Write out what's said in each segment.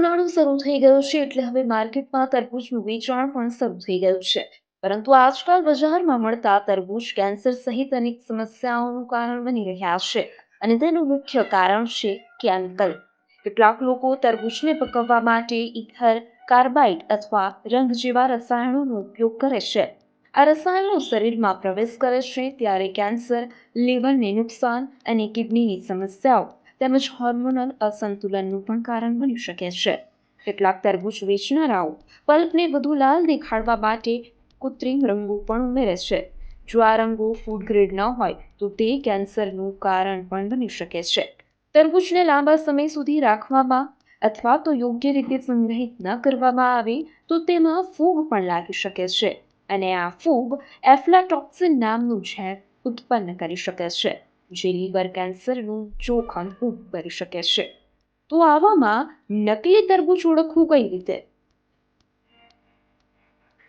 ઉનાળો શરૂ થઈ ગયો છે એટલે હવે માર્કેટમાં તરબૂચનું વેચાણ પણ શરૂ થઈ ગયું છે. પરંતુ આજકાલ બજારમાં મળતા તરબૂચ કેન્સર સહિત અનેક સમસ્યાઓનું કારણ બની રહ્યા છે અને તેનું મુખ્ય કારણ છે કેમિકલ. કેટલાક લોકો તરબૂચને પકવવા માટે ઇથર, કાર્બાઇડ અથવા રંગ જેવા રસાયણોનો ઉપયોગ કરે છે. આ રસાયણો શરીરમાં પ્રવેશ કરે છે ત્યારે કેન્સર, લીવરને નુકસાન અને કિડનીની સમસ્યાઓ. તેમજ હોર્મોનલ અસંતુલનનું પણ કારણ બની શકે છે. કેટલાક તરબૂચ વેચનારાઓ પલ્પને વધુ લાલ દેખાડવા માટે કૃત્રિમ રંગો પણ ઉમેરે છે. જો આ રંગો ફૂડ ગ્રેડ ન હોય, તો તે કેન્સરનું કારણ પણ બની શકે છે. તરબૂચને લાંબા સમય સુધી રાખવામાં અથવા તો યોગ્ય રીતે સંગ્રહિત ન કરવામાં આવે, તો તેમાં ફૂગ પણ લાગી શકે છે. અને આ ફૂગ એફ્લાટોક્સિન નામનું ઝેર ઉત્પન્ન કરી શકે છે. જે લીવર કેન્સરનું જોખમ ઊભું કરી શકે છે. તો આવામાં નકલી તરબૂચ ઓળખવું કઈ રીતે?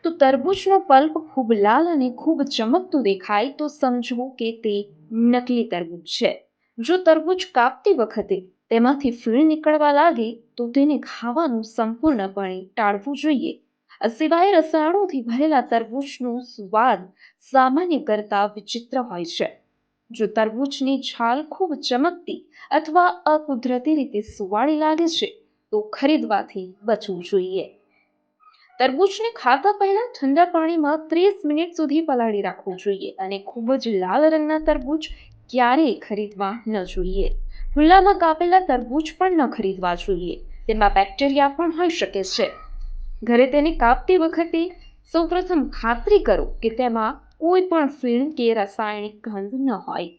તો તરબૂચનો પલ્પ ખૂબ લાલ અને ખૂબ ચમકતું દેખાય તો સમજવું કે તે નકલી તરબૂચ છે. જો તરબૂચ કાપતી વખતે તેમાંથી ફીણ નીકળવા લાગે તો તેને ખાવાનું સંપૂર્ણપણે ટાળવું જોઈએ. આ સિવાય રસાયણોથી ભરેલા તરબૂચનો સ્વાદ સામાન્ય કરતાં વિચિત્ર હોય છે. જો તરબૂચની છાલ ખૂબ ચમકતી અથવા અકુદરતી રીતે સુવાળી લાગે છે, તો ખરીદવાથી બચવું જોઈએ. તરબૂચને ખાતા પહેલા ઠંડા પાણીમાં ત્રીસ મિનિટ સુધી પલાળી રાખવું જોઈએ અને ખૂબ જ લાલ રંગના તરબૂચ ક્યારેય ખરીદવા ન જોઈએ. ખુલ્લામાં કાપેલા તરબૂચ પણ ન ખરીદવા જોઈએ. તેમાં બેક્ટેરિયા પણ હોઈ શકે છે. ઘરે તેને કાપતી વખતે સૌપ્રથમ ખાતરી કરો કે તેમાં કોઈ પણ ફિલ્મ કે રાસાયણિક ગંધ ન હોય